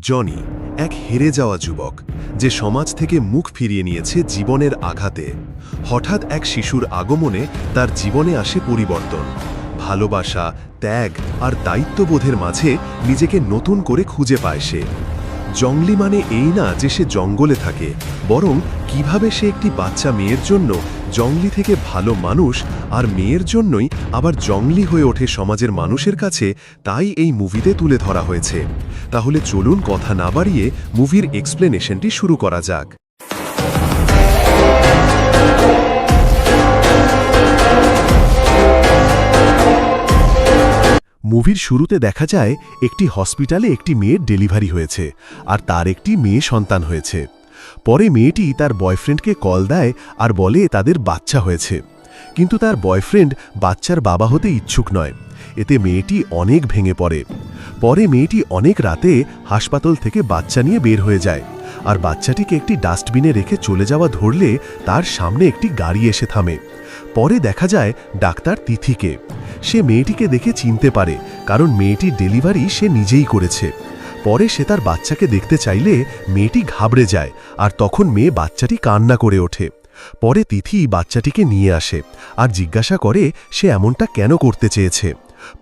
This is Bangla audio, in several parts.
জনি, এক হেরে যাওয়া যুবক, যে সমাজ থেকে মুখ ফিরিয়ে নিয়েছে জীবনের আঘাতে। হঠাৎ এক শিশুর আগমনে তার জীবনে আসে পরিবর্তন। ভালোবাসা, ত্যাগ আর দায়িত্ববোধের মাঝে নিজেকে নতুন করে খুঁজে পায় সে। জঙ্গলি মানে এই না যে সে জঙ্গলে থাকে, বরং কীভাবে সে একটি বাচ্চা মেয়ের জন্য জঙ্গলি থেকে ভালো মানুষ আর মেয়ের জন্যই আবার জঙ্গলি হয়ে ওঠে সমাজের মানুষের কাছে, তাই এই মুভিতে তুলে ধরা হয়েছে। তাহলে চলুন কথা না বাড়িয়ে মুভির এক্সপ্লেনেশনটি শুরু করা যাক। মুভির শুরুতে দেখা যায়, একটি হসপিটালে একটি মেয়ের ডেলিভারি হয়েছে, আর তার একটি মেয়ে সন্তান হয়েছে। পরে মেয়েটি তার বয়ফ্রেন্ডকে কল দেয় আর বলে তাদের বাচ্চা হয়েছে। কিন্তু তার বয়ফ্রেন্ড বাচ্চার বাবা হতে ইচ্ছুক নয়। এতে মেয়েটি অনেক ভেঙে পড়ে। পরে মেয়েটি অনেক রাতে হাসপাতাল থেকে বাচ্চা নিয়ে বের হয়ে যায় আর বাচ্চাটিকে একটি ডাস্টবিনে রেখে চলে যাওয়া ধরলে তার সামনে একটি গাড়ি এসে থামে। পরে দেখা যায় ডাক্তার তিথিকে। সে মেয়েটিকে দেখে চিনতে পারে, কারণ মেয়েটির ডেলিভারি সে নিজেই করেছে। পরে সে তার বাচ্চাকে দেখতে চাইলে মেয়েটি ঘাবড়ে যায় আর তখন মেয়ে বাচ্চাটি কান্না করে ওঠে। পরে তিথি বাচ্চাটিকে নিয়ে আসে আর জিজ্ঞাসা করে সে এমনটা কেন করতে চেয়েছে।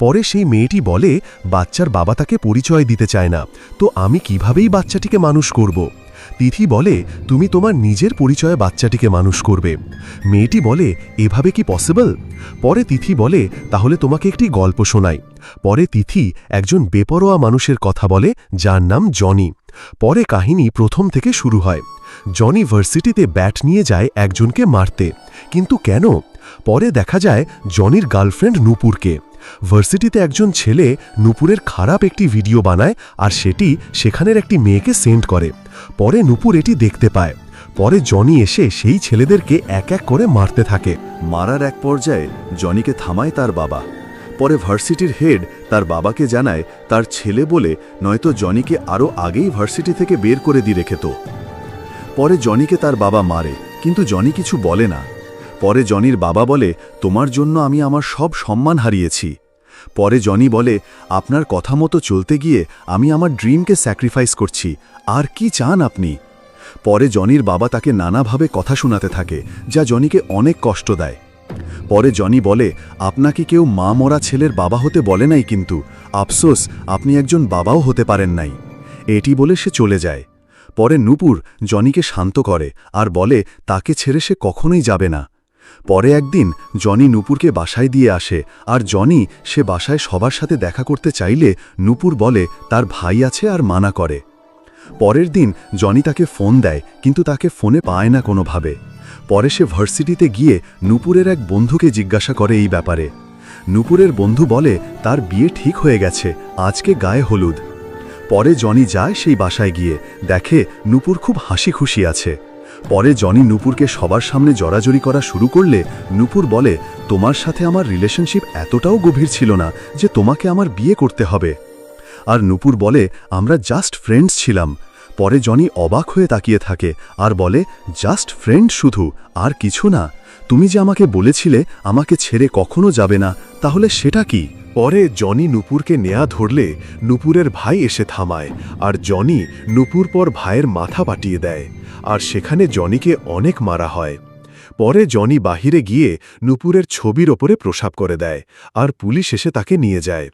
পরে সেই মেয়েটি বলে, বাচ্চার বাবা তাকে পরিচয় দিতে চায় না, তো আমি কিভাবেই বাচ্চাটিকে মানুষ করব? তিথি বলে তুমি তোমার নিজের পরিচয়ে বাচ্চাটিকে মানুষ করবে। মেয়েটি বলে, এভাবে কি পসিবল পরে তিথি বলে, তাহলে তোমাকে একটি গল্প শোনাই। পরে তিথি একজন বেপরোয়া মানুষের কথা বলে, যার নাম জনি। পরে কাহিনী প্রথম থেকে শুরু হয়। জনি ভার্সিটিতে ব্যাট নিয়ে যায় একজনকে মারতে। কিন্তু কেন? পরে দেখা যায় জনির গার্লফ্রেন্ড নূপুরকে। ভার্সিটিতে একজন ছেলে নূপুরের খারাপ একটি ভিডিও বানায় আর সেটি সেখানের একটি মেয়েকে সেন্ড করে। পরে নূপুর এটি দেখতে পায়। পরে জনি এসে সেই ছেলেদেরকে এক এক করে মারতে থাকে। মারার এক পর্যায়ে জনিকে থামায় তার বাবা। পরে ভার্সিটির হেড তার বাবাকে জানায়, তার ছেলে বলে নয়তো জনিকে আরও আগেই ভার্সিটি থেকে বের করে দিয়ে রেখেত পরে জনিকে তার বাবা মারে, কিন্তু জনি কিছু বলে না। পরে জনির বাবা বলে, তোমার জন্য আমি আমার সব সম্মান হারিয়েছি। পরে জনি বলে, আপনার কথা মতো চলতে গিয়ে আমি আমার ড্রিমকে স্যাক্রিফাইস করছি, আর কি চান আপনি? পরে জনির বাবা তাকে নানাভাবে কথা শোনাতে থাকে, যা জনিকে অনেক কষ্ট দেয়। পরে জনি বলে, আপনাকে কেউ মা মরা ছেলের বাবা হতে বলে নাই কিন্তু, আফসোস, আপনি একজন বাবাও হতে পারেন নাই। এটি বলে সে চলে যায়। পরে নূপুর জনিকে শান্ত করে আর বলে, তাকে ছেড়ে সে কখনোই যাবে না। পরে একদিন জনি নূপুরকে বাসায় দিয়ে আসে, আর জনি সে বাসায় সবার সাথে দেখা করতে চাইলে নূপুর বলে তার ভাই আছে আর মানা করে। পরের দিন জনি তাকে ফোন দেয়, কিন্তু তাকে ফোনে পায় না কোনোভাবে। পরে সে ভার্সিটিতে গিয়ে নূপুরের এক বন্ধুকে জিজ্ঞাসা করে এই ব্যাপারে। নূপুরের বন্ধু বলে, তার বিয়ে ঠিক হয়ে গেছে, আজকে গায়ে হলুদ। পরে জনি যায় সেই বাসায় গিয়ে, দেখে নূপুর খুব হাসি খুশি আছে। পরে জনি নূপুরকে সবার সামনে জড়াজড়ি করা শুরু করলে নূপুর বলে, তোমার সাথে আমার রিলেশনশিপ এতটাও গভীর ছিল না যে তোমাকে আমার বিয়ে করতে হবে। আর নূপুর বলে, আমরা জাস্ট ফ্রেন্ডস ছিলাম। পরে জনি অবাক হয়ে তাকিয়ে থাকে আর বলে জাস্ট ফ্রেন্ড শুধু, আর কিছু না। তুমি যে আমাকে বলেছিলে আমাকে ছেড়ে কখনো যাবে না, তাহলে সেটা কি? পরে জনি নূপুরকে নেয়া ধরলে নূপুরের ভাই এসে থামায়, আর জনি নূপুর পর ভাইয়ের মাথা পাটিয়ে দেয়, আর সেখানে জনিকে অনেক মারা হয়। পরে জনি বাহিরে গিয়ে নূপুরের ছবির ওপরে প্রসাব করে দেয়, আর পুলিশ এসে তাকে নিয়ে যায়।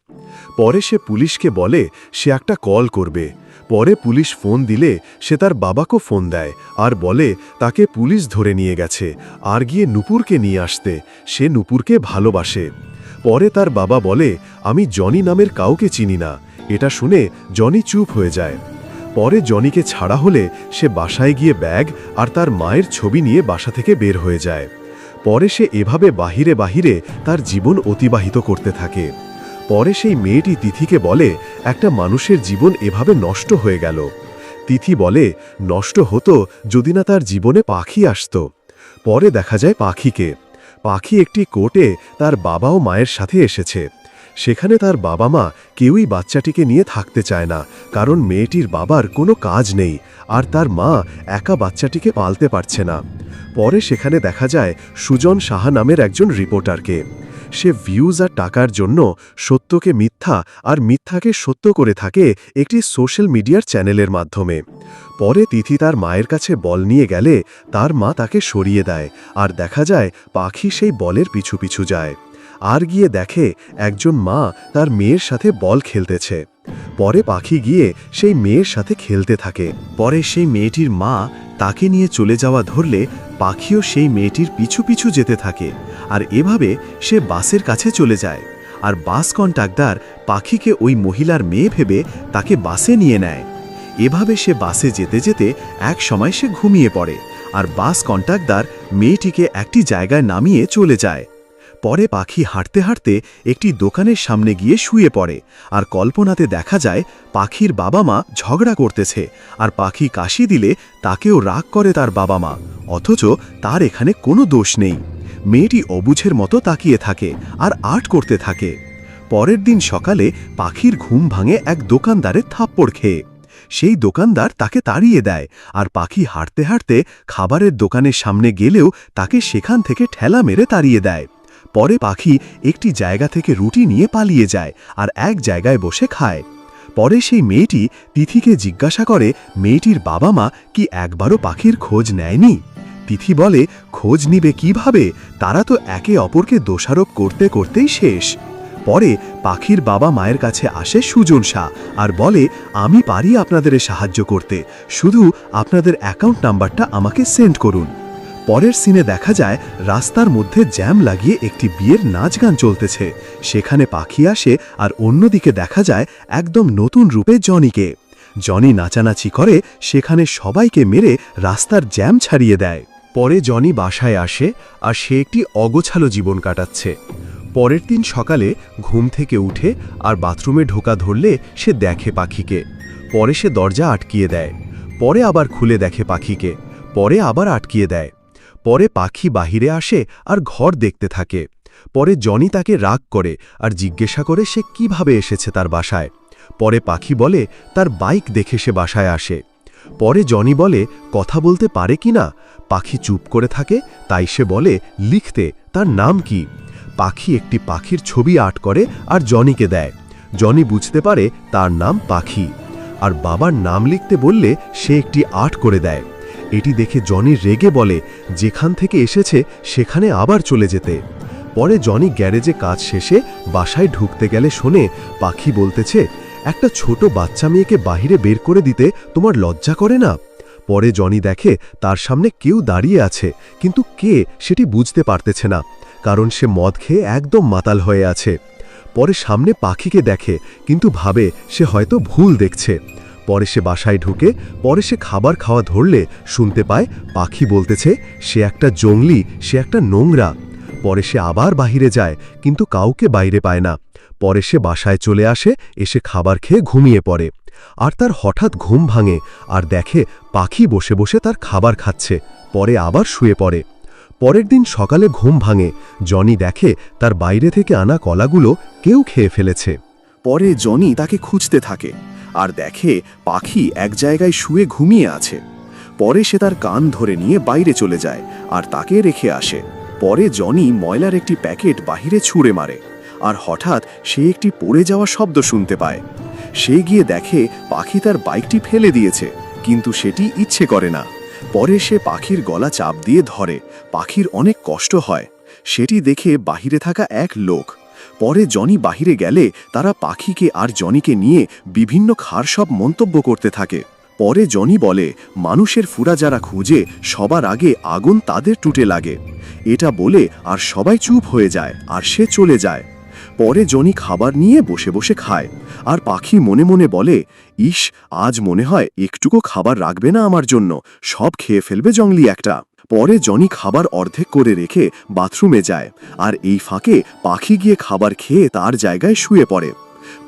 পরে সে পুলিশকে বলে, সে একটা কল করবে। পরে পুলিশ ফোন দিলে সে তার বাবাকেও ফোন দেয়, আর বলে, তাকে পুলিশ ধরে নিয়ে গেছে, আর গিয়ে নূপুরকে নিয়ে আসতে, সে নূপুরকে ভালোবাসে। পরে তার বাবা বলে, আমি জনি নামের কাউকে চিনি না। এটা শুনে জনি চুপ হয়ে যায়। পরে জনিকে ছাড়া হলে সে বাসায় গিয়ে ব্যাগ আর তার মায়ের ছবি নিয়ে বাসা থেকে বের হয়ে যায়। পরে সে এভাবে বাহিরে বাহিরে তার জীবন অতিবাহিত করতে থাকে। পরে সেই মেয়েটি তিথিকে বলে, একটা মানুষের জীবন এভাবে নষ্ট হয়ে গেল। তিথি বলে, নষ্ট হতো যদি না তার জীবনে পাখি আসত। পরে দেখা যায় পাখিকে। পাখি একটি কোটে তার বাবা ও মায়ের সাথে এসেছে। সেখানে তার বাবা মা কেউই বাচ্চাটিকে নিয়ে থাকতে চায় না, কারণ মেয়েটির বাবার কোনো কাজ নেই, আর তার মা একা বাচ্চাটিকে পালতে পারছে না। পরে সেখানে দেখা যায় সুজন সাহা নামের একজন রিপোর্টারকে। সে ভিউজ আর টাকার জন্য সত্যকে মিথ্যা আর মিথ্যাকে সত্য করে থাকে একটি সোশ্যাল মিডিয়ার চ্যানেলের মাধ্যমে। পরে তিথি তার মায়ের কাছে বল নিয়ে গেলে তার মা তাকে সরিয়ে দেয় আর দেখা যায় পাখি সেই বলের পিছু পিছু যায়। আর গিয়ে দেখে একজন মা তার মেয়ের সাথে বল খেলতেছে। পরে পাখি গিয়ে সেই মেয়ের সাথে খেলতে থাকে। পরে সেই মেয়েটির মা তাকে নিয়ে চলে যাওয়া ধরলে পাখিও সেই মেয়েটির পিছু পিছু যেতে থাকে আর এভাবে সে বাসের কাছে চলে যায় আর বাস কন্ট্রাক্টর পাখিকে ওই মহিলার মেয়ে ভেবে তাকে বাসে নিয়ে নেয়। এভাবে সে বাসে যেতে যেতে এক সময় সে ঘুমিয়ে পড়ে আর বাস কন্ট্রাক্টর মেয়েটিকে একটি জায়গায় নামিয়ে চলে যায়। পরে পাখি হাঁটতে হাঁটতে একটি দোকানের সামনে গিয়ে শুয়ে পড়ে। আর কল্পনাতে দেখা যায়, পাখির বাবা মা ঝগড়া করতেছে আর পাখি কাশি দিলে তাকেও রাগ করে তার বাবা মা অথচ তার এখানে কোনো দোষ নেই। মেয়েটি অবুঝের মতো তাকিয়ে থাকে আর আর্ট করতে থাকে। পরের দিন সকালে পাখির ঘুম ভাঙে এক দোকানদারের থাপ্পড় খেয়ে। সেই দোকানদার তাকে তাড়িয়ে দেয় আর পাখি হাঁটতে হাঁটতে খাবারের দোকানের সামনে গেলেও তাকে সেখান থেকে ঠেলা মেরে তাড়িয়ে দেয়। পরে পাখি একটি জায়গা থেকে রুটি নিয়ে পালিয়ে যায় আর এক জায়গায় বসে খায়। পরে সেই মেয়েটি তিথিকে জিজ্ঞাসা করে, মেয়েটির বাবা মা কি একবারও পাখির খোঁজ নেয়নি? তিথি বলে, খোঁজ নিবে কীভাবে? তারা তো একে অপরকে দোষারোপ করতে করতেই শেষ। পরে পাখির বাবা মায়ের কাছে আসে সুজন শাহ আর বলে, আমি পারি আপনাদের সাহায্য করতে। শুধু আপনাদের অ্যাকাউন্ট নাম্বারটা আমাকে সেন্ড করুন। পরের সিনে দেখা যায় রাস্তার মধ্যে জ্যাম লাগিয়ে একটি বিয়ের নাচ গান চলতেছে। সেখানে পাখি আসে আর অন্যদিকে দেখা যায় একদম নতুন রূপে জনিকে। জনি নাচানাচি করে, সেখানে সবাইকে মেরে রাস্তার জ্যাম ছাড়িয়ে দেয়। পরে জনি বাসায় আসে আর সে একটি অগোছালো জীবন কাটাচ্ছে। পরের দিন সকালে ঘুম থেকে উঠে আর বাথরুমে ঢোকা ধরলে সে দেখে পাখিকে। পরে সে দরজা আটকিয়ে দেয়। পরে আবার খুলে দেখে পাখিকে। পরে আবার আটকিয়ে দেয়। পরে পাখি বাহিরে আসে আর ঘর দেখতে থাকে। পরে জনি তাকে রাগ করে আর জিজ্ঞাসা করে সে কীভাবে এসেছে তার বাসায়। পরে পাখি বলে, তার বাইক দেখে সে বাসায় আসে। পরে জনি বলে, কথা বলতে পারে কি না? পাখি চুপ করে থাকে, তাই সে বলে, লিখতে, তার নাম কি? পাখি একটি পাখির ছবি আর্ট করে আর জনিকে দেয়। জনি বুঝতে পারে তার নাম পাখি। আর বাবার নাম লিখতে বললে সে একটি আর্ট করে দেয়। এটি দেখে জনি রেগে বলে, যেখান থেকে এসেছে সেখানে আবার চলে যেতে। পরে জনি গ্যারেজে কাজ শেষে বাসায় ঢুকতে গেলে শোনে, পাখি বলতেছে, একটা ছোট বাচ্চা মেয়েকে বাহিরে বের করে দিতে তোমার লজ্জা করে না? পরে জনি দেখে, তার সামনে কেউ দাঁড়িয়ে আছে, কিন্তু কে সেটি বুঝতে পারতেছে না, কারণ সে মদ খেয়ে একদম মাতাল হয়ে আছে। পরে সামনে পাখিকে দেখে, কিন্তু ভাবে সে হয়তো ভুল দেখছে। পরে সে বাসায় ঢুকে, পরে সে খাবার খাওয়া ধরলে শুনতে পায়, পাখি বলতেছে, সে একটা জঙ্গলি, সে একটা নোংরা। পরে সে আবার বাহিরে যায়, কিন্তু কাউকে বাইরে পায় না। পরে সে বাসায় চলে আসে, এসে খাবার খেয়ে ঘুমিয়ে পড়ে। আর তার হঠাৎ ঘুম ভাঙে, আর দেখে পাখি বসে বসে তার খাবার খাচ্ছে, পরে আবার শুয়ে পড়ে। পরের দিন সকালে ঘুম ভাঙে, জনি দেখে তার বাইরে থেকে আনা কলাগুলো কেউ খেয়ে ফেলেছে। পরে জনি তাকে খুঁজতে থাকে। আর দেখে পাখি এক জায়গায় শুয়ে ঘুমিয়ে আছে। পরে সে তার কান ধরে নিয়ে বাইরে চলে যায় আর তাকে রেখে আসে। পরে জনি ময়লার একটি প্যাকেট বাহিরে ছুঁড়ে মারে আর হঠাৎ সে একটি পড়ে যাওয়া শব্দ শুনতে পায়। সে গিয়ে দেখে পাখি তার বাইকটি ফেলে দিয়েছে, কিন্তু সেটি ইচ্ছে করে না। পরে সে পাখির গলা চাপ দিয়ে ধরে, পাখির অনেক কষ্ট হয়। সেটি দেখে বাহিরে থাকা এক লোক পরে জনি বাহিরে গেলে তারা পাখিকে আর জনিকে নিয়ে বিভিন্ন খার সব মন্তব্য করতে থাকে। পরে জনি বলে, মানুষের ফুরা যারা খুঁজে, সবার আগে আগুন তাদের টুটে লাগে। এটা বলে আর সবাই চুপ হয়ে যায়, আর সে চলে যায়। পরে জনি খাবার নিয়ে বসে বসে খায়। আর পাখি মনে মনে বলে, ইস, আজ মনে হয় একটুকু খাবার রাখবে না আমার জন্য। সব খেয়ে ফেলবে জঙ্গলি একটা। পরে জনি খাবার অর্ধেক করে রেখে বাথরুমে যায় আর এই ফাঁকে পাখি গিয়ে খাবার খেয়ে তার জায়গায় শুয়ে পড়ে।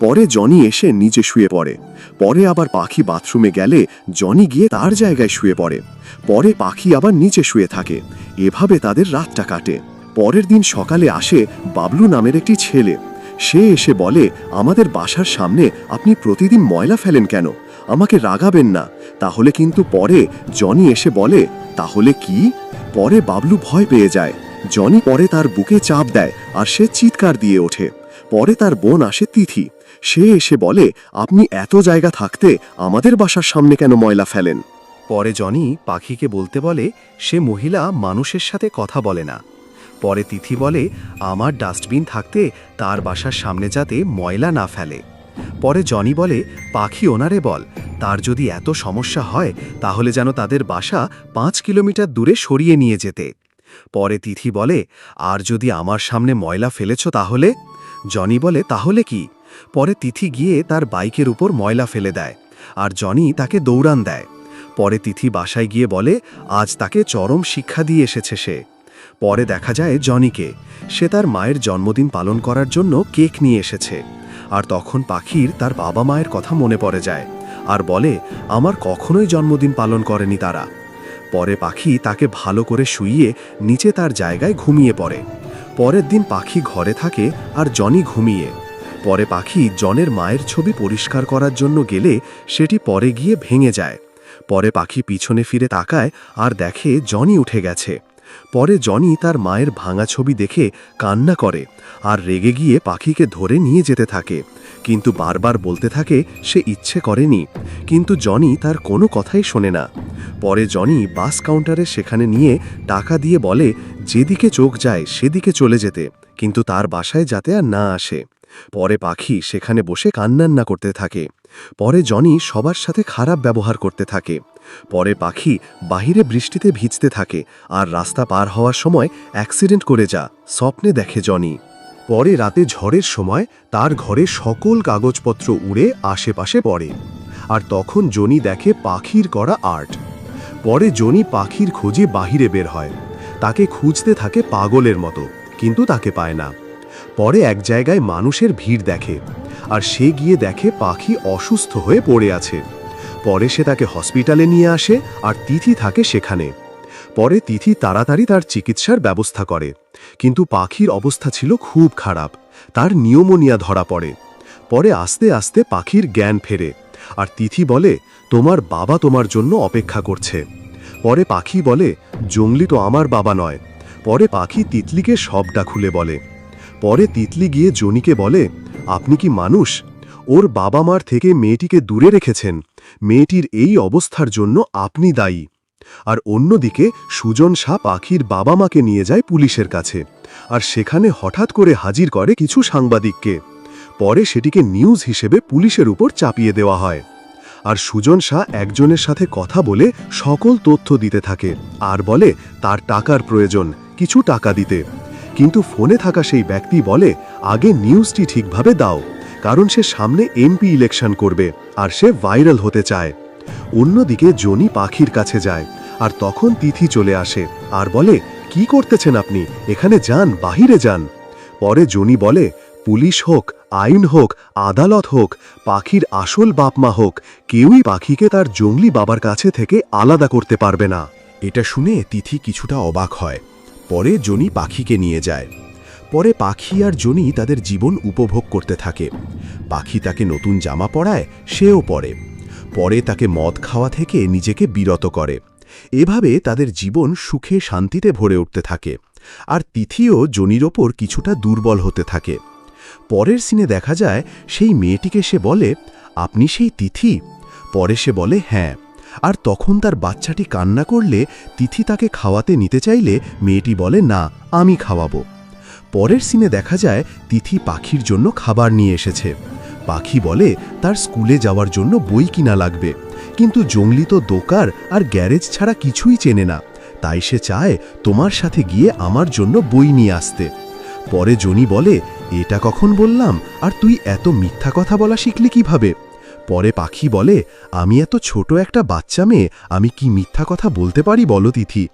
পরে জনি এসে নিচে শুয়ে পড়ে। পরে আবার পাখি বাথরুমে গেলে জনি গিয়ে তার জায়গায় শুয়ে পড়ে। পরে পাখি আবার নিচে শুয়ে থাকে। এভাবে তাদের রাতটা কাটে। পরের দিন সকালে আসে বাবলু নামের একটি ছেলে। সে এসে বলে, আমাদের বাসার সামনে আপনি প্রতিদিন ময়লা ফেলেন কেন? আমাকে রাগাবেন না। তাহলে কিন্তু পরে জনি এসে বলে, তাহলে কি? পরে বাবলু ভয় পেয়ে যায়। জনি পরে তার বুকে চাপ দেয় আর সে চিৎকার দিয়ে ওঠে। পরে তার বোন আসে তিথি। সে এসে বলে, আপনি এত জায়গা থাকতে আমাদের বাসার সামনে কেন ময়লা ফেলেন? পরে জনি পাখিকে বলতে বলে, সে মহিলা মানুষের সাথে কথা বলে না। পরে তিথি বলে, আমার ডাস্টবিন থাকতে তার বাসার সামনে যাতে ময়লা না ফেলে। পরে জনি বলে, পাখি ওনারে বল, তার যদি এত সমস্যা হয়, তাহলে যেন তাদের বাসা পাঁচ কিলোমিটার দূরে সরিয়ে নিয়ে যেতে। পরে তিথি বলে, আর যদি আমার সামনে ময়লা ফেলেছ তাহলে? জনি বলে, তাহলে কি? পরে তিথি গিয়ে তার বাইকের উপর ময়লা ফেলে দেয়, আর জনি তাকে দৌড়ান দেয়। পরে তিথি বাসায় গিয়ে বলে, আজ তাকে চরম শিক্ষা দিয়ে এসেছে সে। পরে দেখা যায় জনিকে। সে তার মায়ের জন্মদিন পালন করার জন্য কেক নিয়ে এসেছে। আর তখন পাখির তার বাবা মায়ের কথা মনে পড়ে যায় আর বলে, আমার কখনোই জন্মদিন পালন করেনি তারা। পরে পাখি তাকে ভালো করে শুইয়ে নিচে তার জায়গায় ঘুমিয়ে পড়ে। পরের দিন পাখি ঘরে থাকে আর জনি ঘুমিয়ে। পরে পাখি জনের মায়ের ছবি পরিষ্কার করার জন্য গেলে সেটি পরে গিয়ে ভেঙে যায়। পরে পাখি পিছনে ফিরে তাকায় আর দেখে জনি উঠে গেছে। পরে জনি তার মায়ের ভাঙা ছবি দেখে কান্না করে আর রেগে গিয়ে পাখিকে ধরে নিয়ে যেতে থাকে। কিন্তু বারবার বলতে থাকে, সে ইচ্ছে করেনি। কিন্তু জনি তার কোনো কথাই শোনে না। পরে জনি বাস কাউন্টারে সেখানে নিয়ে টাকা দিয়ে বলে, যেদিকে চোখ যায় সেদিকে চলে যেতে। কিন্তু তার বাসায় যাতে আর না আসে। পরে পাখি সেখানে বসে কান্নান্না করতে থাকে। পরে জনি সবার সাথে খারাপ ব্যবহার করতে থাকে। পরে পাখি বাহিরে বৃষ্টিতে ভিজতে থাকে আর রাস্তা পার হওয়ার সময় অ্যাক্সিডেন্ট করে যা স্বপ্নে দেখে জনি। পরে রাতে ঝড়ের সময় তার ঘরে সকল কাগজপত্র উড়ে আশেপাশে পড়ে আর তখন জনি দেখে পাখির করা আর্ট। পরে জনি পাখির খোঁজে বাহিরে বের হয়। তাকে খুঁজতে থাকে পাগলের মতো, কিন্তু তাকে পায় না। পরে এক জায়গায় মানুষের ভিড় দেখে, আর সে গিয়ে দেখে পাখি অসুস্থ হয়ে পড়ে আছে। পরে সে তাকে হসপিটালে নিয়ে আসে, আর তিথি থাকে সেখানে। পরে তিথি তাড়াতাড়ি তার চিকিৎসার ব্যবস্থা করে। কিন্তু পাখির অবস্থা ছিল খুব খারাপ, তার নিউমোনিয়া ধরা পড়ে। পরে আস্তে আস্তে পাখির জ্ঞান ফেরে, আর তিথি বলে, তোমার বাবা তোমার জন্য অপেক্ষা করছে। পরে পাখি বলে, জঙ্গলি তো আমার বাবা নয়। পরে পাখি তিতলিকে সবটা খুলে বলে। পরে তিতলি গিয়ে জনিকে বলে, আপনি কি মানুষ? ওর বাবা মার থেকে মেয়েটিকে দূরে রেখেছেন। মেয়েটির এই অবস্থার জন্য আপনি দায়ী। আর অন্যদিকে সুজন শাহ পাখির বাবা মাকে নিয়ে যায় পুলিশের কাছে। আর সেখানে হঠাৎ করে হাজির করে কিছু সাংবাদিককে। পরে সেটিকে নিউজ হিসেবে পুলিশের উপর চাপিয়ে দেওয়া হয়। আর সুজন শাহ একজনের সাথে কথা বলে সকল তথ্য দিতে থাকে। আর বলে, তার টাকার প্রয়োজন। কিছু টাকা দিতে। কিন্তু ফোনে থাকা সেই ব্যক্তি বলে, আগে নিউজটি ঠিকভাবে দাও, কারণ সে সামনে এমপি ইলেকশন করবে, আর সে ভাইরাল হতে চায়। অন্যদিকে জনি পাখির কাছে যায়, আর তখন তিথি চলে আসে, আর বলে, কি করতেছেন আপনি? এখানে যান, বাহিরে যান। পরে জনি বলে, পুলিশ হোক, আইন হোক, আদালত হোক, পাখির আসল বাপমা হোক, কেউই পাখিকে তার জঙ্গলি বাবার কাছে থেকে আলাদা করতে পারবে না। এটা শুনে তিথি কিছুটা অবাক হয়। পরে জনি পাখিকে নিয়ে যায়। পরে পাখি আর জনি তাদের জীবন উপভোগ করতে থাকে। পাখি তাকে নতুন জামা পরায়, সেও পরে। পরে তাকে মদ খাওয়া থেকে নিজেকে বিরত করে। এভাবে তাদের জীবন সুখে শান্তিতে ভরে উঠতে থাকে। আর তিথিও জনির ওপর কিছুটা দুর্বল হতে থাকে। পরের সিনে দেখা যায়, সেই মেয়েটিকে সে বলে, আপনি সেই তিথি? পরে সে বলে হ্যাঁ। আর তখন তার বাচ্চাটি কান্না করলে তিথি তাকে খাওয়াতে নিতে চাইলে মেয়েটি বলে, না, আমি খাওয়াবো। পরের সিনে দেখা যায় তিথি পাখির জন্য খাবার নিয়ে এসেছে। পাখি বলে, তার স্কুলে যাওয়ার জন্য বই কিনা লাগবে। কিন্তু জঙ্গলি তো দোকার আর গ্যারেজ ছাড়া কিছুই চেনে না। তাই সে চায় তোমার সাথে গিয়ে আমার জন্য বই নিয়ে আসতে। পরে জনি বলে, এটা কখন বললাম? আর তুই এত মিথ্যা কথা বলা শিখলি কীভাবে? পরে পাখি বলে, আমি এত ছোট একটা বাচ্চা মেয়ে, আমি কি মিথ্যা কথা বলতে পারি বলো তিথি?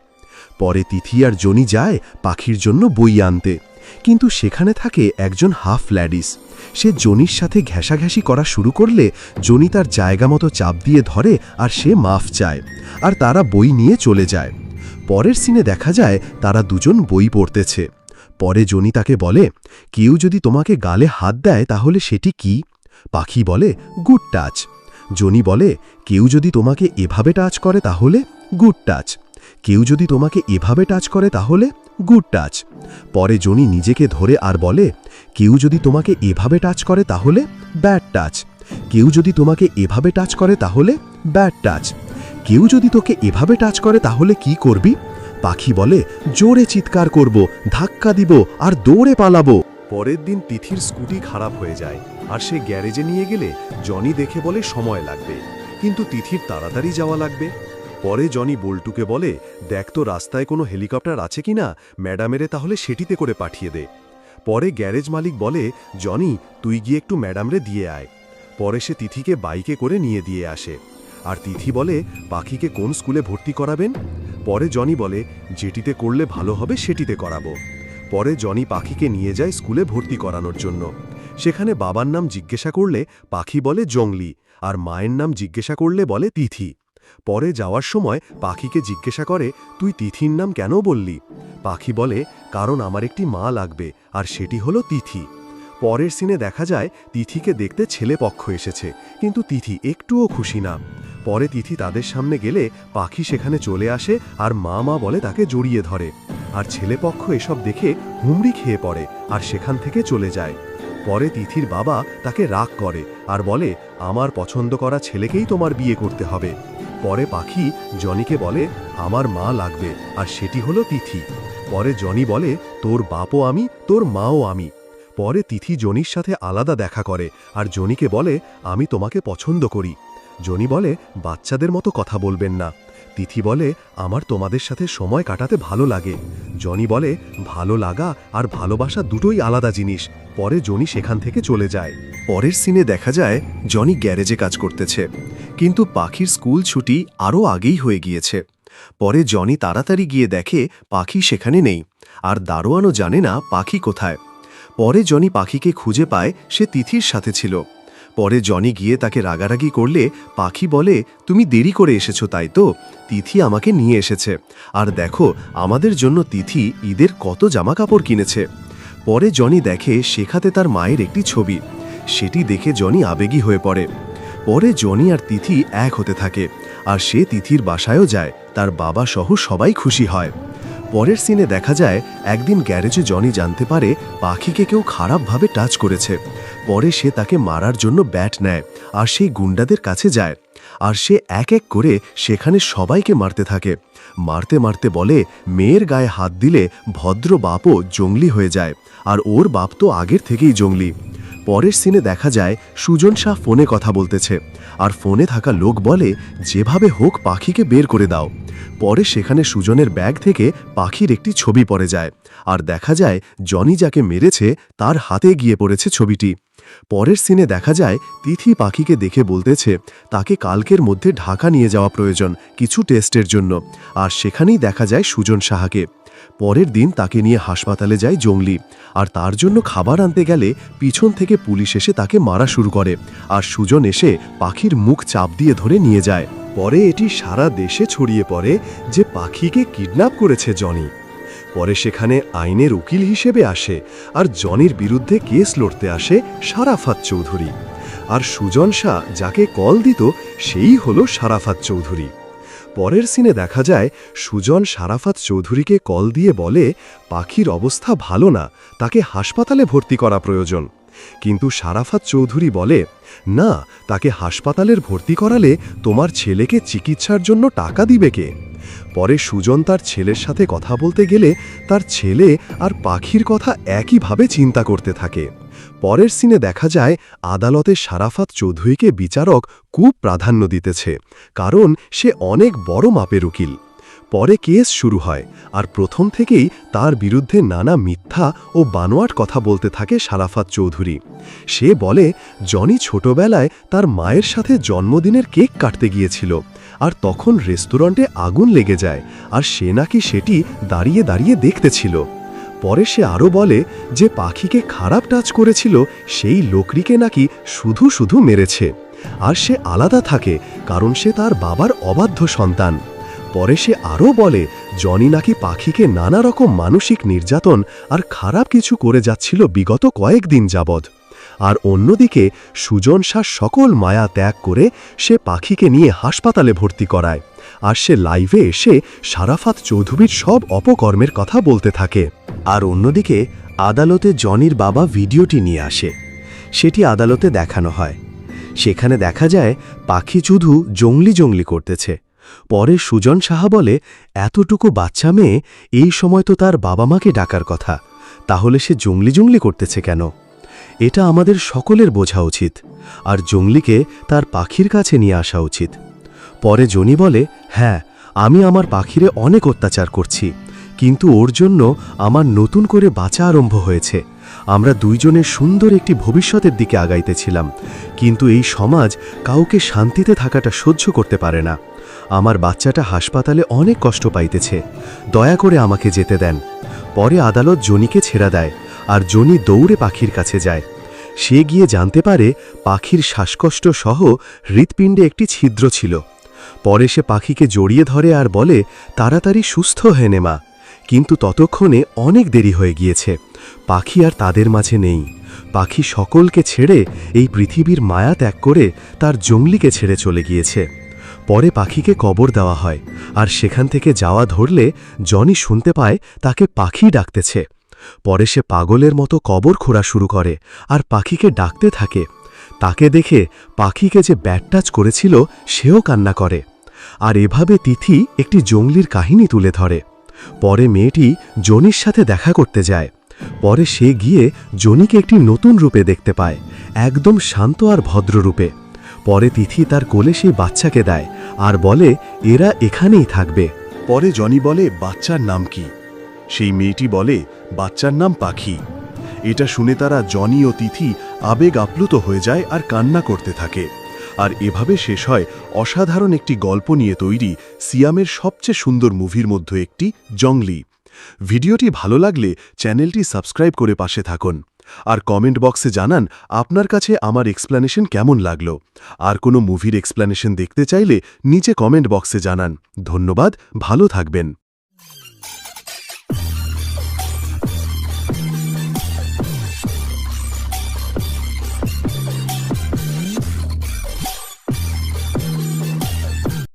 পরে তিথি আর জনি যায় পাখির জন্য বই আনতে। কিন্তু সেখানে থাকে একজন হাফ ল্যাডিস। সে জনির সাথে ঘেঁষাঘেঁষি করা শুরু করলে জনি তার জায়গা মতো চাপ দিয়ে ধরে আর সে মাফ চায়, আর তারা বই নিয়ে চলে যায়। পরের সিনে দেখা যায় তারা দুজন বই পড়তেছে। পরে জনি তাকে বলে, কেউ যদি তোমাকে গালে হাত দেয় তাহলে সেটি কি? পাখি বলে, গুড টাচ। জনি বলে, কেউ যদি তোমাকে এভাবে টাচ করে তাহলে গুড টাচ। কেউ যদি তোমাকে এভাবে টাচ করে তাহলে গুড টাচ। পরে জনি নিজেকে ধরে আর বলে, কেউ যদি তোমাকে এভাবে টাচ করে তাহলে ব্যাড টাচ। কেউ যদি তোমাকে এভাবে টাচ করে তাহলে ব্যাড টাচ। কেউ যদি তোকে এভাবে টাচ করে তাহলে কি করবি? পাখি বলে, জোরে চিৎকার করব, ধাক্কা দিব আর দৌড়ে পালাবো। পরের দিন তিথির স্কুটি খারাপ হয়ে যায় আর সে গ্যারেজে নিয়ে গেলে জনি দেখে বলে সময় লাগবে। কিন্তু তিথির তাড়াতাড়ি যাওয়া লাগবে। পরে জনি বল্টুকে বলে, দেখ তো রাস্তায় কোনো হেলিকপ্টার আছে কিনা ম্যাডামেরে তাহলে সেটিতে করে পাঠিয়ে দে। পরে গ্যারেজ মালিক বলে, জনি, তুই গিয়ে একটু ম্যাডামরে দিয়ে আয়। পরে সে তিথিকে বাইকে করে নিয়ে দিয়ে আসে। আর তিথি বলে, পাখিকে কোন স্কুলে ভর্তি করাবেন? পরে জনি বলে, যেটিতে করলে ভালো হবে সেটিতে করাবো। পরে জনি পাখিকে নিয়ে যায় স্কুলে ভর্তি করানোর জন্য। সেখানে বাবার নাম জিজ্ঞাসা করলে পাখি বলে জংলি আর মায়ের নাম জিজ্ঞাসা করলে বলে তিথি। পরে যাওয়ার সময় পাখিকে জিজ্ঞাসা করে, তুই তিথির নাম কেন বললি? পাখি বলে, কারণ আমার একটি মা লাগবে আর সেটি হলো তিথি। পরের সিনে দেখা যায় তিথিকে দেখতে ছেলে পক্ষ এসেছে, কিন্তু তিথি একটুও খুশি না। পরে তিথি তাদের সামনে গেলে পাখি সেখানে চলে আসে আর মা মা বলে তাকে জড়িয়ে ধরে। আর ছেলেপক্ষ এসব দেখে হুমড়ি খেয়ে পড়ে আর সেখান থেকে চলে যায়। পরে তিথির বাবা তাকে রাগ করে আর বলে, আমার পছন্দ করা ছেলেকেই তোমার বিয়ে করতে হবে। পরে পাখি জনিকে বলে, আমার মা লাগবে আর সেটি হলো তিথি। পরে জনি বলে, তোর বাপও আমি, তোর মাও আমি। পরে তিথি জনির সাথে আলাদা দেখা করে আর জনিকে বলে, আমি তোমাকে পছন্দ করি। জনি বলে, বাচ্চাদের মতো কথা বলবেন না। তিথি বলে, আমার তোমাদের সাথে সময় কাটাতে ভালো লাগে। জনি বলে, ভালো লাগা আর ভালোবাসা দুটোই আলাদা জিনিস। পরে জনি সেখান থেকে চলে যায়। পরের সিনে দেখা যায়, জনি গ্যারেজে কাজ করতেছে। কিন্তু পাখির স্কুল ছুটি আরও আগেই হয়ে গিয়েছে। পরে জনি তাড়াতাড়ি গিয়ে দেখে, পাখি সেখানে নেই। আর দারোয়ানও জানে না পাখি কোথায়। পরে জনি পাখিকে খুঁজে পায়, সে তিথির সাথে ছিল। পরে জনি গিয়ে তাকে রাগারাগি করলে পাখি বলে, তুমি দেরি করে এসেছ তাই তো? তিথি আমাকে নিয়ে এসেছে। আর দেখো, আমাদের জন্য তিথি ঈদের কত জামা কাপড় কিনেছে। পরে জনি দেখে শেখাতে তার মায়ের একটি ছবি। সেটি দেখে জনি আবেগী হয়ে পড়ে। পরে জনি আর তিথি এক হতে থাকে, আর সে তিথির বাসায়ও যায়, তার বাবা সহ সবাই খুশি হয়। পরের সিনে দেখা যায়, একদিন গ্যারেজে জনি জানতে পারে পাখিকে কেউ খারাপভাবে টাচ করেছে। পরে সে তাকে মারার জন্য ব্যাট নেয় আর সেই গুন্ডাদের কাছে যায়। আর সে এক এক করে সেখানে সবাইকে মারতে থাকে। মারতে মারতে বলে, মেয়ের গায়ে হাত দিলে ভদ্র বাপও জঙ্গলি হয়ে যায় আর ওর বাপ তো আগের থেকেই জঙ্গলি। পরের সিনে দেখা যায়, সুজন শাহ ফোনে কথা বলতেছে আর ফোনে থাকা লোক বলে, যেভাবে হোক পাখিকে বের করে দাও। পরে সেখানে সুজনের ব্যাগ থেকে পাখির একটি ছবি পড়ে যায়। আর দেখা যায়, জনি যাকে মেরেছে তার হাতে গিয়ে পড়েছে ছবিটি। পরের সিনে দেখা যায়, তিথি পাখিকে দেখে বলতেছে, তাকে কালকের মধ্যে ঢাকা নিয়ে যাওয়া প্রয়োজন, কিছু টেস্টের জন্য। আর সেখানেই দেখা যায় সুজন সাহাকে। পরের দিন তাকে নিয়ে হাসপাতালে যায় জঙ্গলি। আর তার জন্য খাবার আনতে গেলে পিছন থেকে পুলিশ এসে তাকে মারা শুরু করে। আর সুজন এসে পাখির মুখ চাপ দিয়ে ধরে নিয়ে যায়। পরে এটি সারা দেশে ছড়িয়ে পড়ে যে পাখিকে কিডন্যাপ করেছে জনি। পরে সেখানে আইনের উকিল হিসেবে আসে আর জনির বিরুদ্ধে কেস লড়তে আসে সারাফাত চৌধুরী। আর সুজন শাহ যাকে কল দিত, সেই হলো সারাফাত চৌধুরী। পরের সিনে দেখা যায়, সুজন সারাফাত চৌধুরীকে কল দিয়ে বলে, পাখির অবস্থা ভালো না, তাকে হাসপাতালে ভর্তি করা প্রয়োজন। কিন্তু সারাফাত চৌধুরী বলে, না, তাকে হাসপাতালের ভর্তি করালে তোমার ছেলেকে চিকিৎসার জন্য টাকা দিবে কে? পরে সুজন তার ছেলের সাথে কথা বলতে গেলে তার ছেলে আর পাখির কথা একইভাবে চিন্তা করতে থাকে। পরের সিনে দেখা যায়, আদালতে সারাফাত চৌধুরীকে বিচারক খুব প্রাধান্য দিতেছে, কারণ সে অনেক বড় মাপের উকিল। পরে কেস শুরু হয়, আর প্রথম থেকেই তার বিরুদ্ধে নানা মিথ্যা ও বানোয়াট কথা বলতে থাকে সারাফাত চৌধুরী। সে বলে, জনি ছোটবেলায় তার মায়ের সাথে জন্মদিনের কেক কাটতে গিয়েছিল। আর তখন রেস্তোরাঁটে আগুন লেগে যায়, আর সে নাকি সেটি দাঁড়িয়ে দাঁড়িয়ে দেখতেছিল পরে সে আরও বলে যে পাখিকে খারাপ টাচ করেছিল, সেই লোকরিকে নাকি শুধু শুধু মেরেছে। আর সে আলাদা থাকে, কারণ সে তার বাবার অবাধ্য সন্তান। পরে সে আরও বলে, জনি নাকি পাখিকে নানা রকম মানসিক নির্যাতন আর খারাপ কিছু করে যাচ্ছিল বিগত কয়েকদিন যাবৎ। আর অন্যদিকে সুজন শাহ সকল মায়া ত্যাগ করে সে পাখিকে নিয়ে হাসপাতালে ভর্তি করায়। আর সে লাইভে এসে সারাফাত চৌধুরীর সব অপকর্মের কথা বলতে থাকে। আর অন্যদিকে আদালতে জনির বাবা ভিডিওটি নিয়ে আসে। সেটি আদালতে দেখানো হয়। সেখানে দেখা যায় পাখি চুধু জংলি জংলি করতেছে। পরে সুজন সাহা বলে, এতটুকু বাচ্চা মেয়ে, এই সময় তো তার বাবা মাকে ডাকার কথা। তাহলে সে জংলি জংলি করতেছে কেন? এটা আমাদের সকলের বোঝা উচিত, আর জংলিকে তার পাখির কাছে নিয়ে আসা উচিত। পরে জনি বলে হ্যাঁ আমি আমার পাখিরে অনেক অত্যাচার করছি, কিন্তু ওর জন্য আমার নতুন করে বাঁচা আরম্ভ হয়েছে। আমরা দুইজনের সুন্দর একটি ভবিষ্যতের দিকে আগাইতেছিলাম, কিন্তু এই সমাজ কাউকে শান্তিতে থাকাটা সহ্য করতে পারে না। আমার বাচ্চাটা হাসপাতালে অনেক কষ্ট পাইতেছে, দয়া করে আমাকে যেতে দেন। পরে আদালত জনিকে ছেড়া দেয় আর জনি দৌড়ে পাখির কাছে যায়। সে গিয়ে জানতে পারে পাখির শ্বাসকষ্ট সহ হৃৎপিণ্ডে একটি ছিদ্র ছিল। পরে সে পাখিকে জড়িয়ে ধরে আর বলে, তাড়াতাড়ি সুস্থ হয়ে নেমা কিন্তু ততক্ষণে অনেক দেরি হয়ে গিয়েছে। পাখি আর তাদের মাঝে নেই। পাখি সকলকে ছেড়ে এই পৃথিবীর মায়া ত্যাগ করে তার জঙ্গলিকে ছেড়ে চলে গিয়েছে। পরে পাখিকে কবর দেওয়া হয়। আর সেখান থেকে যাওয়া ধরলে জনি শুনতে পায় তাকে পাখি ডাকতেছে। পরে সে পাগলের মতো কবর খোঁড়া শুরু করে আর পাখিকে ডাকতে থাকে। তাকে দেখে পাখিকে যে ব্যাটটাচ করেছিল, সেও কান্না করে। আর এভাবে তিথি একটি জঙ্গলির কাহিনী তুলে ধরে। পরে মেয়েটি জনির সাথে দেখা করতে যায়। পরে সে গিয়ে জনিকে একটি নতুন রূপে দেখতে পায়, একদম শান্ত আর ভদ্র রূপে। পরে তিথি তার কোলে সেই বাচ্চাকে দেয় আর বলে, এরা এখানেই থাকবে। পরে জনি বলে, বাচ্চার নাম কি? সেই মেয়েটি বলে, বাচ্চার নাম পাখি। এটা শুনে তারা জনি ও তিথি আবেগ আপ্লুত হয়ে যায় আর কান্না করতে থাকে। আর এভাবে শেষ হয় অসাধারণ একটি গল্প নিয়ে তৈরি সিয়ামের সবচেয়ে সুন্দর মুভির মধ্যে একটি জংলি। ভিডিওটি ভালো লাগলে চ্যানেলটি সাবস্ক্রাইব করে পাশে থাকুন। আর কমেন্ট বক্সে জানান আপনার কাছে আমার এক্সপ্লানেশন কেমন লাগল। আর কোনো মুভির এক্সপ্লানেশন দেখতে চাইলে নিচে কমেন্ট বক্সে জানান। ধন্যবাদ, ভালো থাকবেন।